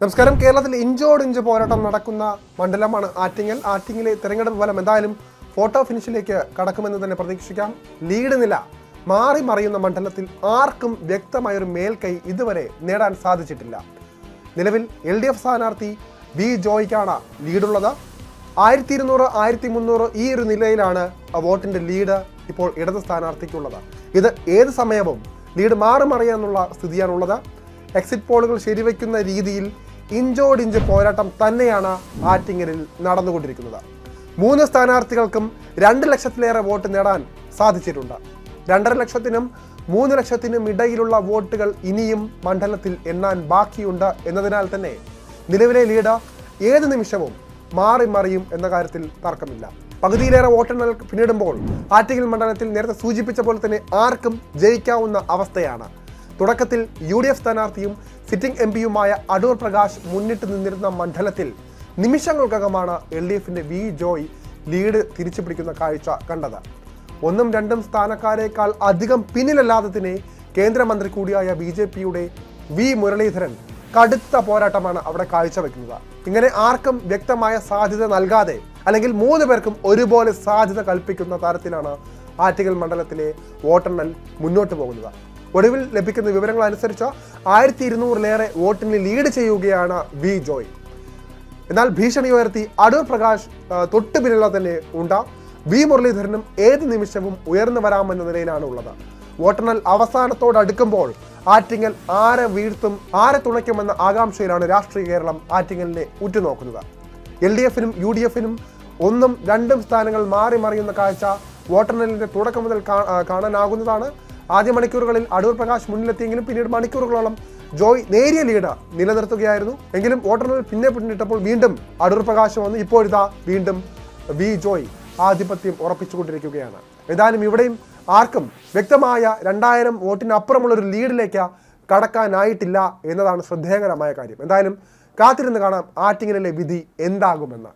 നമസ്കാരം. കേരളത്തിൽ ഇഞ്ചോട് ഇഞ്ച് പോരാട്ടം നടക്കുന്ന മണ്ഡലമാണ് ആറ്റിങ്ങൽ. ആറ്റിങ്ങിലെ തെരഞ്ഞെടുപ്പ് ഫലം എന്തായാലും ഫോട്ടോ ഫിനിഷിലേക്ക് കടക്കുമെന്ന് തന്നെ പ്രതീക്ഷിക്കാം. ലീഡ് നില മാറി മറിയുന്ന മണ്ഡലത്തിൽ ആർക്കും വ്യക്തമായൊരു മേൽക്കൈ ഇതുവരെ നേടാൻ സാധിച്ചിട്ടില്ല. നിലവിൽ എൽ ഡി എഫ് സ്ഥാനാർത്ഥി വി ജോയ്ക്കാണ് ലീഡുള്ളത്. ആയിരത്തി ഇരുന്നൂറ് ആയിരത്തി മുന്നൂറ് ഈ ഒരു നിലയിലാണ് ആ വോട്ടിന്റെ ലീഡ് ഇപ്പോൾ ഇടത് സ്ഥാനാർത്ഥിക്കുള്ളത്. ഇത് ഏത് സമയവും ലീഡ് മാറി മറിയാന്നുള്ള സ്ഥിതിയാണുള്ളത്. എക്സിറ്റ് പോളുകൾ ശരിവയ്ക്കുന്ന രീതിയിൽ ഇഞ്ചോടിഞ്ച് പോരാട്ടം തന്നെയാണ് ആറ്റിങ്ങലിൽ നടന്നുകൊണ്ടിരിക്കുന്നത്. മൂന്ന് സ്ഥാനാർത്ഥികൾക്കും രണ്ട് ലക്ഷത്തിലേറെ വോട്ട് നേടാൻ സാധിച്ചിട്ടുണ്ട്. രണ്ടര ലക്ഷത്തിനും മൂന്ന് ലക്ഷത്തിനും ഇടയിലുള്ള വോട്ടുകൾ ഇനിയും മണ്ഡലത്തിൽ എണ്ണാൻ ബാക്കിയുണ്ട് എന്നതിനാൽ തന്നെ നിലവിലെ ലീഡ് ഏത് നിമിഷവും മാറി മറിയും എന്ന കാര്യത്തിൽ തർക്കമില്ല. പകുതിയിലേറെ വോട്ടെണ്ണൽ പിന്നിടുമ്പോൾ ആറ്റിങ്ങൽ മണ്ഡലത്തിൽ നേരത്തെ സൂചിപ്പിച്ച പോലെ തന്നെ ആർക്കും ജയിക്കാവുന്ന അവസ്ഥയാണ് തുടക്കത്തിൽ യു ഡി എഫ് സ്ഥാനാർത്ഥിയും സിറ്റിംഗ് എം പിയുമായ അടൂർ പ്രകാശ് മുന്നിട്ട് നിന്നിരുന്ന മണ്ഡലത്തിൽ നിമിഷങ്ങൾക്കകമാണ് എൽ ഡി എഫിന്റെ വി ജോയ് ലീഡ് തിരിച്ചു പിടിക്കുന്ന കാഴ്ച കണ്ടത്. ഒന്നും രണ്ടും സ്ഥാനക്കാരേക്കാൾ അധികം പിന്നിലല്ലാത്തതിനെ കേന്ദ്രമന്ത്രി കൂടിയായ ബി ജെ പിയുടെ വി മുരളീധരൻ കടുത്ത പോരാട്ടമാണ് അവിടെ കാഴ്ചവെക്കുന്നത്. ഇങ്ങനെ ആർക്കും വ്യക്തമായ സാധ്യത നൽകാതെ അല്ലെങ്കിൽ മൂന്ന് പേർക്കും ഒരുപോലെ സാധ്യത കൽപ്പിക്കുന്ന തരത്തിലാണ് ആറ്റിങ്ങൽ മണ്ഡലത്തിലെ വോട്ടെണ്ണൽ മുന്നോട്ട് പോകുന്നത്. ഒടുവിൽ ലഭിക്കുന്ന വിവരങ്ങൾ അനുസരിച്ച് ആയിരത്തി ഇരുന്നൂറിലേറെ വോട്ടിന് ലീഡ് ചെയ്യുകയാണ് വി ജോയ്. എന്നാൽ ഭീഷണി ഉയർത്തി അടൂർ പ്രകാശ് തൊട്ടു പിന്നില തന്നെ ഉണ്ട്. വി മുരളീധരനും ഏത് നിമിഷവും ഉയർന്നു വരാമെന്ന നിലയിലാണ് ഉള്ളത് വോട്ടെണ്ണൽ അവസാനത്തോടടുക്കുമ്പോൾ ആറ്റിങ്ങൽ ആരെ വീഴ്ത്തും ആരെ തുണയ്ക്കുമെന്ന ആകാംക്ഷയിലാണ് രാഷ്ട്രീയ കേരളം ആറ്റിങ്ങലിനെ ഉറ്റുനോക്കുന്നത്. എൽ ഡി എഫിനും യു ഡി എഫിനും ഒന്നും രണ്ടും സ്ഥാനങ്ങൾ മാറി മറിയുന്ന കാഴ്ച വോട്ടെണ്ണലിന്റെ തുടക്കം മുതൽ കാണാനാകുന്നതാണ്. ആദ്യ മണിക്കൂറുകളിൽ അടൂർ പ്രകാശ് മുന്നിലെത്തിയെങ്കിലും പിന്നീട് മണിക്കൂറുകളോളം ജോയ് നേരിയ ലീഡ് നിലനിർത്തുകയായിരുന്നു. എങ്കിലും വോട്ടെണ്ണൽ പിന്നെ പിന്നിട്ടപ്പോൾ വീണ്ടും അടൂർ പ്രകാശ് വന്ന് ഇപ്പോഴിതാ വീണ്ടും വി ജോയ് ആധിപത്യം ഉറപ്പിച്ചുകൊണ്ടിരിക്കുകയാണ്. ഏതായാലും ഇവിടെയും ആർക്കും വ്യക്തമായ രണ്ടായിരം വോട്ടിനപ്പുറമുള്ള ഒരു ലീഡിലേക്ക് കടക്കാനായിട്ടില്ല എന്നതാണ് ശ്രദ്ധേയകരമായ കാര്യം. എന്തായാലും കാത്തിരുന്ന് കാണാം ആറ്റിങ്ങലിലെ വിധി എന്താകുമെന്ന്.